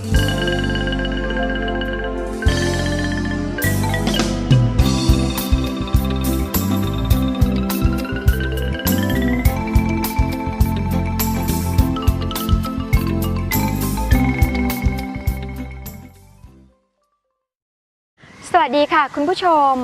สวัสดีค่ะ คุณผู้ชม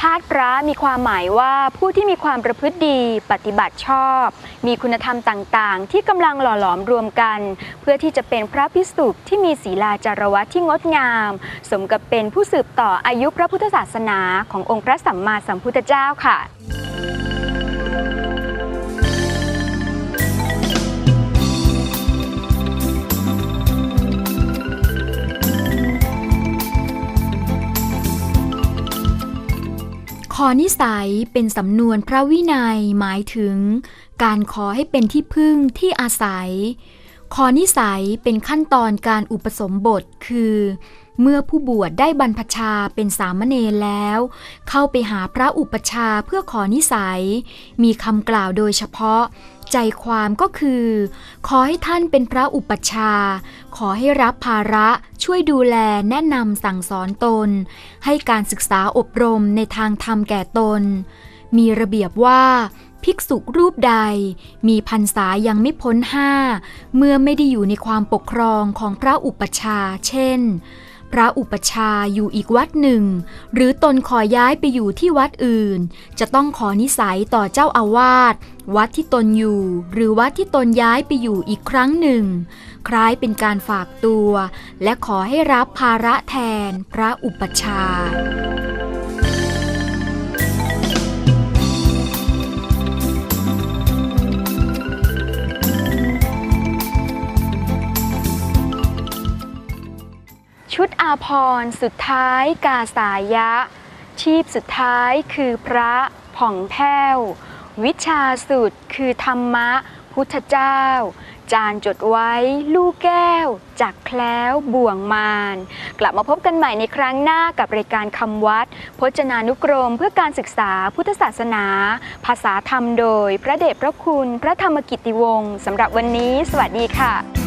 ธาตุพระมีความหมายว่าผู้ที่มีความประพฤติดีปฏิบัติชอบ มีคุณธรรมต่างๆ ที่กำลังหล่อหลอมรวมกัน เพื่อที่จะเป็นพระพิสุที่มีศีลาจารวัตที่งดงาม สมกับเป็นผู้สืบต่ออายุพระพุทธศาสนาขององค์พระสัมมาสัมพุทธเจ้าค่ะ อนิสัยเป็นสำนวนพระวินัยหมายถึง การขอให้เป็นที่พึ่งที่อาศัย ขอนิสัยเป็นขั้นตอนการอุปสมบทคือ เมื่อผู้บวชได้บรรพชาเป็นสามเณรแล้ว เข้าไปหาพระอุปชฌาย์เพื่อขอนิสัย มีคำกล่าวโดยเฉพาะ ใจความก็คือ ขอให้ท่านเป็นพระอุปชฌาย์ขอให้รับภาระช่วยดูแลแนะนำสั่งสอนตน ให้การศึกษาอบรมในทางธรรมแก่ตน มีระเบียบว่าภิกษุรูปใดมีพรรษายังไม่พ้นห้า เมื่อไม่ได้อยู่ในความปกครองของพระอุปชฌาย์เช่น พระอุปชาอยู่อีกวัดหนึ่ง หรือตนขอย้ายไปอยู่ที่วัดอื่น จะต้องขอนิสัยต่อเจ้าอาวาสวัดที่ตนอยู่ หรือวัดที่ตนย้ายไปอยู่อีกครั้งหนึ่ง คล้ายเป็นการฝากตัว และขอให้รับภาระแทนพระอุปชา ชุดอาภรณ์สุดท้ายกาสายะ ชีพสุดท้ายคือพระผ่องแผ้ว วิชาสุดคือธรรมะ พุทธเจ้า จานจดไว้ลูกแก้ว จักแคล้วบ่วงมารกลับมาพบกันใหม่ในครั้งหน้ากับรายการคำวัด พจนานุกรมเพื่อการศึกษาพุทธศาสนา ภาษาธรรมโดย พระเดชพระคุณ พระธรรมกิติวงศ์สำหรับวันนี้ สวัสดีค่ะ